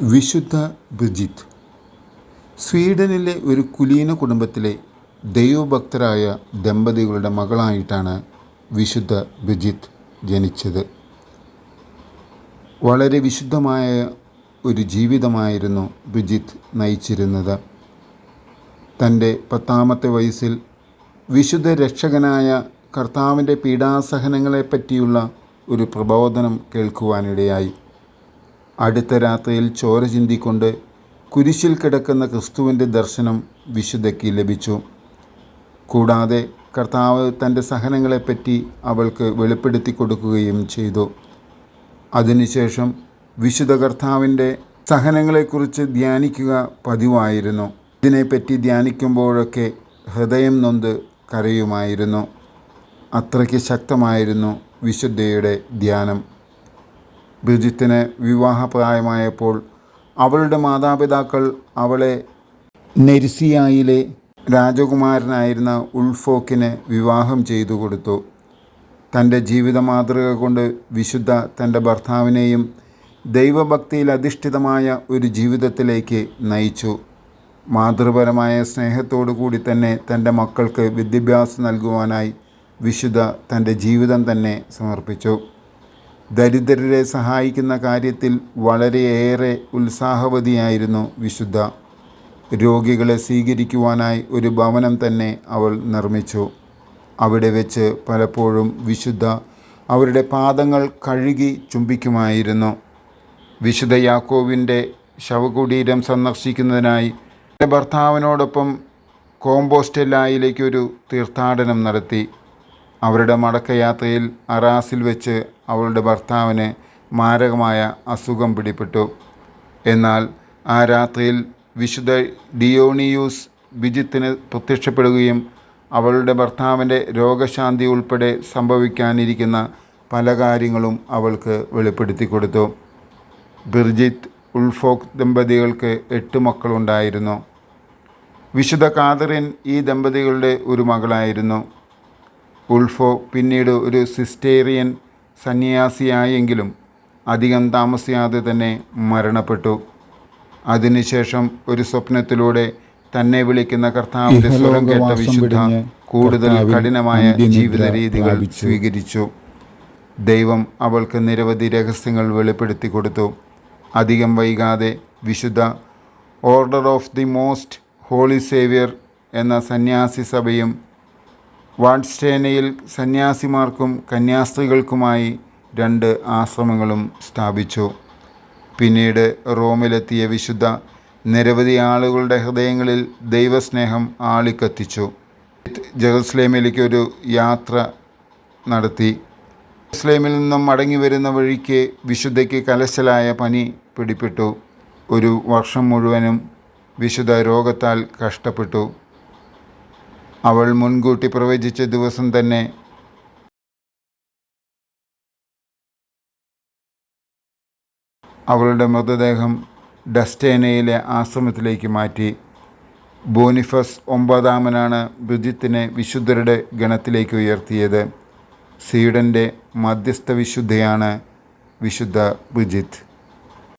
വിശുദ്ധ ബ്രിജിത്ത്. സ്വീഡനിലെ ഒരു കുലീന കുടുംബത്തിലെ ദൈവഭക്തരായ ദമ്പതികളുടെ മകളായിട്ടാണ് വിശുദ്ധ ബ്രിജിത്ത് ജനിച്ചത്. വളരെ വിശുദ്ധമായ ഒരു ജീവിതമായിരുന്നു ബ്രിജിത്ത് നയിച്ചിരുന്നത്. തന്റെ പത്താമത്തെ വയസ്സിൽ വിശുദ്ധ രക്ഷകനായ കർത്താവിന്റെ പീഡാസഹനങ്ങളെപ്പറ്റിയുള്ള ഒരു പ്രബോധനം കേൾക്കുവാനിടയായി. അടുത്ത രാത്രിയിൽ ചോര ചിന്തിക്കൊണ്ട് കുരിശിൽ കിടക്കുന്ന ക്രിസ്തുവിന്റെ ദർശനം വിശുദ്ധയ്ക്ക് ലഭിച്ചു. കൂടാതെ കർത്താവ് തന്റെ സഹനങ്ങളെപ്പറ്റി അവൾക്ക് വെളിപ്പെടുത്തി കൊടുക്കുകയും ചെയ്തു. അതിനുശേഷം വിശുദ്ധ കർത്താവിന്റെ സഹനങ്ങളെക്കുറിച്ച് ധ്യാനിക്കുക പതിവായിരുന്നു. ഇതിനെപ്പറ്റി ധ്യാനിക്കുമ്പോഴൊക്കെ ഹൃദയം നൊന്ത് കരയുമായിരുന്നു. അത്രയ്ക്ക് ശക്തമായിരുന്നു വിശുദ്ധയുടെ ധ്യാനം. ബ്രിജിത്തിന് വിവാഹപ്രായമായപ്പോൾ അവളുടെ മാതാപിതാക്കൾ അവളെ നെരിസിയായിലെ രാജകുമാരനായിരുന്ന ഉൾഫോക്കിന് വിവാഹം ചെയ്തു കൊടുത്തു. തന്റെ ജീവിത മാതൃക കൊണ്ട് വിശുദ്ധ തന്റെ ഭർത്താവിനെയും ദൈവഭക്തിയിൽ അധിഷ്ഠിതമായ ഒരു ജീവിതത്തിലേക്ക് നയിച്ചു. മാതൃപരമായ സ്നേഹത്തോടു കൂടി തന്നെ തന്റെ മക്കൾക്ക് വിദ്യാഭ്യാസം നൽകുവാനായി വിശുദ്ധ തന്റെ ജീവിതം തന്നെ സമർപ്പിച്ചു. ദരിദ്രരെ സഹായിക്കുന്ന കാര്യത്തിൽ വളരെയേറെ ഉത്സാഹവതിയായിരുന്നു വിശുദ്ധ. രോഗികളെ സ്വീകരിക്കുവാനായി ഒരു ഭവനം തന്നെ അവൾ നിർമ്മിച്ചു. അവിടെ വെച്ച് പലപ്പോഴും വിശുദ്ധ അവരുടെ പാദങ്ങൾ കഴുകി ചുംബിക്കുമായിരുന്നു. വിശുദ്ധ യാക്കോവിന്റെ ശവകുടീരം സന്ദർശിക്കുന്നതിനായി ഭർത്താവിനോടൊപ്പം കോമ്പോസ്റ്റെല്ലായിലേക്കൊരു തീർത്ഥാടനം നടത്തി. അവരുടെ മടക്കയാത്രയിൽ അറാസിൽ വെച്ച് അവളുടെ ഭർത്താവിന് മാരകമായ അസുഖം പിടിപെട്ടു. എന്നാൽ ആ രാത്രിയിൽ വിശുദ്ധ ഡിയോണിയൂസ് വിജിത്തിന് പ്രത്യക്ഷപ്പെടുകയും അവളുടെ ഭർത്താവിന്റെ രോഗശാന്തി ഉൾപ്പെടെ സംഭവിക്കാനിരിക്കുന്ന പല കാര്യങ്ങളും അവൾക്ക് വെളിപ്പെടുത്തി കൊടുത്തു. ബിർജിത്ത് ഉൾഫോക് ദമ്പതികൾക്ക് എട്ട് മക്കളുണ്ടായിരുന്നു. വിശുദ്ധ കാതറിൻ ഈ ദമ്പതികളുടെ ഒരു മകളായിരുന്നു. ഉൾഫോ പിന്നീട് ഒരു സിസ്റ്റേറിയൻ സന്യാസിയായെങ്കിലും അധികം താമസിയാതെ തന്നെ മരണപ്പെട്ടു. അതിനുശേഷം ഒരു സ്വപ്നത്തിലൂടെ തന്നെ വിളിക്കുന്ന കർത്താവിന്റെ സ്വരം കേട്ട വിശുദ്ധ കൂടുതൽ കഠിനമായ ജീവിത രീതികൾ സ്വീകരിച്ചു. ദൈവം അവൾക്ക് നിരവധി രഹസ്യങ്ങൾ വെളിപ്പെടുത്തി കൊടുത്തു. അധികം വൈകാതെ വിശുദ്ധ Order of the Most Holy Saviour എന്ന സന്യാസി സഭയും വാട്സ്റ്റേനയിൽ സന്യാസിമാർക്കും കന്യാസ്ത്രീകൾക്കുമായി രണ്ട് ആശ്രമങ്ങളും സ്ഥാപിച്ചു. പിന്നീട് റോമിലെത്തിയ വിശുദ്ധ നിരവധി ആളുകളുടെ ഹൃദയങ്ങളിൽ ദൈവസ്നേഹം ആളിക്കത്തിച്ചു. ജെറുസലേമിലേക്ക് ഒരു യാത്ര നടത്തി. ജെറുസലേമിൽ നിന്നും മടങ്ങി വരുന്ന വഴിക്ക് വിശുദ്ധയ്ക്ക് കലശലായ പനി പിടിപെട്ടു ഒരു വർഷം മുഴുവനും വിശുദ്ധ രോഗത്താൽ കഷ്ടപ്പെട്ടു. അവൾ മുൻകൂട്ടി പ്രവചിച്ച ദിവസം തന്നെ അവളുടെ മൃതദേഹം ഡസ്റ്റേനയിലെ ആശ്രമത്തിലേക്ക് മാറ്റി. ബോനിഫസ് ഒമ്പതാമനാണ് ബുദ്ധിത്തിനെ വിശുദ്ധരുടെ ഗണത്തിലേക്ക് ഉയർത്തിയത്. സീഡന്റെ മധ്യസ്ഥ വിശുദ്ധയാണ് വിശുദ്ധ ബ്രിജിത്ത്.